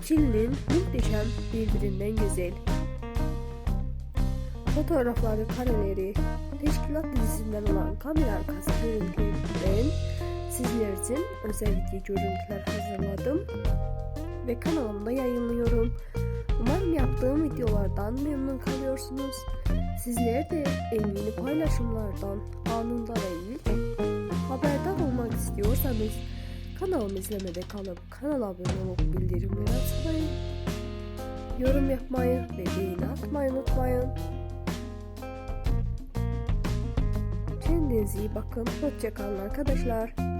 İkilinin muhteşem birbirinden güzel fotoğrafları, kareleri, teşkilat dizisinden olan kamera arkası görüntülerinden sizler için özel video görüntüler hazırladım ve kanalımda yayınlıyorum. Umarım yaptığım videolardan memnun kalıyorsunuz. Sizler de en yeni paylaşımlardan anında ve ilk haberdar olmak istiyorsanız kanalımı izlemede kalıp kanala abone olup bildirimleri açmayı, yorum yapmayı ve beğeni atmayı unutmayın. Kendinize iyi bakın. Hoşçakalın arkadaşlar.